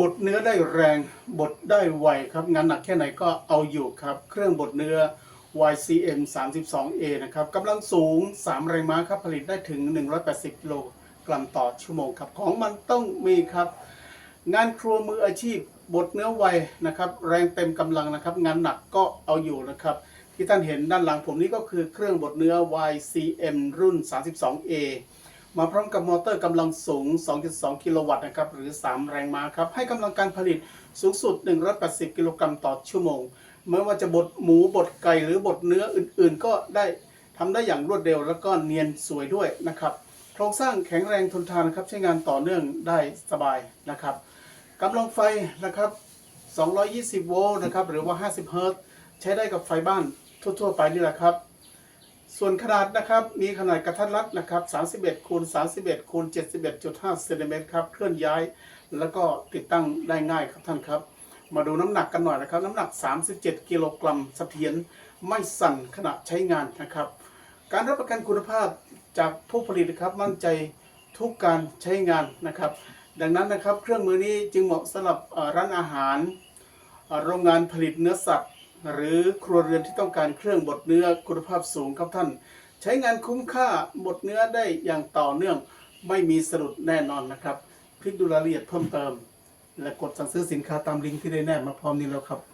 บดเนื้อได้แรงบดได้ไวครับงานหนักแค่ไหนก็เอาอยู่ครับ เครื่องบดเนื้อ YCM 32A นะครับกำลังสูง 3 แรงม้าครับผลิตได้ถึง 180กิโลกรัมต่อชั่วโมงครับ ของมันต้องมีครับ งานครัวมืออาชีพบดเนื้อไวนะครับ แรงเต็มกำลังนะครับ งานหนักก็เอาอยู่นะครับ ที่ท่านเห็นด้านหลังผมนี้ก็คือเครื่องบดเนื้อ YCM รุ่น 32A มาพร้อมกับมอเตอร์กำลังสูง 2.2 กิโลวัตต์นะครับ หรือ 3 แรงม้าครับ ให้กำลังการผลิตสูงสุด 180 กิโลกรัมต่อชั่วโมง ไม่ว่าจะบดหมูบดไก่หรือบดเนื้ออื่นๆ ก็ได้ทำได้อย่างรวดเร็วแล้วก็เนียนสวยด้วยนะครับ โครงสร้างแข็งแรงทนทานครับใช้งานต่อเนื่องได้สบายนะครับกำลังไฟนะครับ 220 โวลต์นะครับ หรือว่า 50 เฮิรตซ์ใช้ได้กับไฟบ้านทั่วๆ ไปนี่แหละครับ ส่วนขนาดนะครับมีขนาดกระทัดรัดนะครับ 31คูณ31คูณ71.5เซนติเมตรครับเคลื่อนย้าย แล้วก็ติดตั้งได้ง่ายครับท่านครับ มาดูน้ำหนักกันหน่อยนะครับ น้ำหนัก 37 กิโลกรัมเสถียรไม่สั่นขณะใช้งานนะครับ การรับประกันคุณภาพจากผู้ผลิตนะครับมั่นใจทุกการใช้งานนะครับ ดังนั้นนะครับเครื่องมือนี้จึงเหมาะสำหรับร้านอาหาร โรงงานผลิตเนื้อสัตว์ หรือครัวเรือนที่ต้องการเครื่องบดเนื้อคุณภาพสูงครับท่าน ใช้งานคุ้มค่าบดเนื้อได้อย่างต่อเนื่องไม่มีสะดุดแน่นอนนะครับ คลิกดูรายละเอียดเพิ่มเติม และกดสั่งซื้อสินค้าตามลิงก์ที่ได้แนบมาพร้อมนี้แล้วครับ